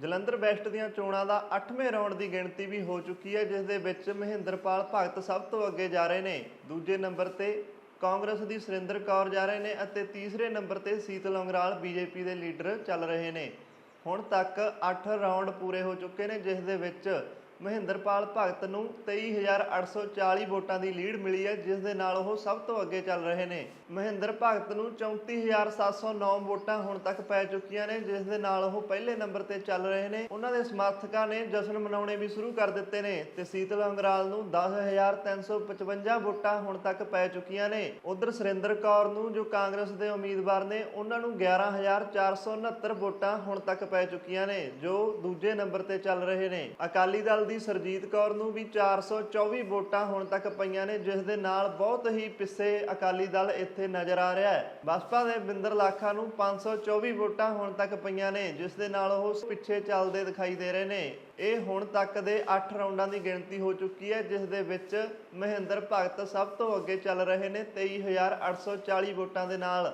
Jalandhar West ਦੀਆਂ ਚੋਣਾਂ ਦਾ 8ਵੇਂ round ਦੀ ਗਿਣਤੀ ਵੀ ਹੋ ਚੁੱਕੀ ਹੈ ਜਿਸ ਦੇ ਵਿੱਚ ਮਹਿੰਦਰਪਾਲ ਭਗਤ ਸਭ ਤੋਂ ਅੱਗੇ ਜਾ ਰਹੇ ਨੇ। ਦੂਜੇ ਨੰਬਰ ਤੇ ਕਾਂਗਰਸ ਦੀ ਸੁਰਿੰਦਰ ਕੌਰ ਜਾ ਰਹੇ ਨੇ ਅਤੇ ਤੀਸਰੇ ਨੰਬਰ ਤੇ ਸੀਤਲ ਉਂਗਰਾਲ ਬੀਜੇਪੀ ਦੇ ਲੀਡਰ ਚੱਲ ਰਹੇ ਨੇ। ਹੁਣ ਤੱਕ 8 ਰਾਉਂਡ ਪੂਰੇ ਹੋ ਚੁੱਕੇ ਨੇ ਜਿਸ ਦੇ ਵਿੱਚ ਮਹਿੰਦਰਪਾਲ ਭਗਤ ਨੂੰ 23840 ਵੋਟਾਂ ਦੀ ਲੀਡ ਮਿਲੀ ਹੈ, ਜਿਸ ਦੇ ਨਾਲ ਉਹ ਸਭ ਤੋਂ ਅੱਗੇ ਚੱਲ ਰਹੇ ਨੇ। ਮਹਿੰਦਰ ਭਗਤ ਨੂੰ 34709 ਵੋਟਾਂ ਹੁਣ ਤੱਕ ਪੈ ਚੁੱਕੀਆਂ ਨੇ, ਜਿਸ ਦੇ ਨਾਲ ਉਹ ਪਹਿਲੇ ਨੰਬਰ ਤੇ ਚੱਲ ਰਹੇ ਨੇ। ਉਹਨਾਂ ਦੇ ਸਮਰਥਕਾਂ ਨੇ ਜਸ਼ਨ ਮਨਾਉਣੇ ਵੀ ਸ਼ੁਰੂ ਕਰ ਦਿੱਤੇ ਨੇ ਤੇ ਸੀਤਲ ਅੰਗਰਾਲ ਨੂੰ 10355 ਵੋਟਾਂ ਹੁਣ ਤੱਕ ਪੈ ਚੁੱਕੀਆਂ ਨੇ। ਉਧਰ ਸੁਰਿੰਦਰ ਕੌਰ ਨੂੰ ਜੋ ਕਾਂਗਰਸ ਦੇ ਉਮੀਦਵਾਰ ਨੇ, ਉਹਨਾਂ ਨੂੰ 11469 ਵੋਟਾਂ ਹੁਣ ਤੱਕ ਪੈ ਚੁੱਕੀਆਂ ਨੇ, ਜੋ ਦੂਜੇ ਨੰਬਰ ਤੇ ਚੱਲ ਰਹੇ ਨੇ। ਅਕਾਲੀ ਦਲ ਦੀ ਸਰਜੀਤ ਕੌਰ ਨੂੰ ਵੀ 424 ਵੋਟਾਂ ਹੁਣ ਤੱਕ ਪਈਆਂ ਨੇ, ਜਿਸ ਦੇ ਨਾਲ ਬਹੁਤ ਹੀ ਪਿੱਛੇ ਅਕਾਲੀ ਦਲ ਇੱਥੇ ਨਜ਼ਰ ਆ ਰਿਹਾ ਹੈ। ਬਸਪਾ ਦੇ ਬਿੰਦਰ ਲਾਖਾ ਨੂੰ 524 ਵੋਟਾਂ ਹੁਣ ਤੱਕ ਪਈਆਂ ਨੇ, ਜਿਸ ਦੇ ਨਾਲ ਉਹ ਪਿੱਛੇ ਚੱਲਦੇ ਦਿਖਾਈ ਦੇ ਰਹੇ ਨੇ। ਇਹ ਹੁਣ ਤੱਕ ਦੇ 8 ਰਾਉਂਡਾਂ ਦੀ ਗਿਣਤੀ ਹੋ ਚੁੱਕੀ ਹੈ, ਜਿਸ ਦੇ ਵਿੱਚ ਮਹਿੰਦਰ ਭਗਤ ਸਭ ਤੋਂ ਅੱਗੇ ਚੱਲ ਰਹੇ ਨੇ 23840 ਵੋਟਾਂ ਦੇ ਨਾਲ।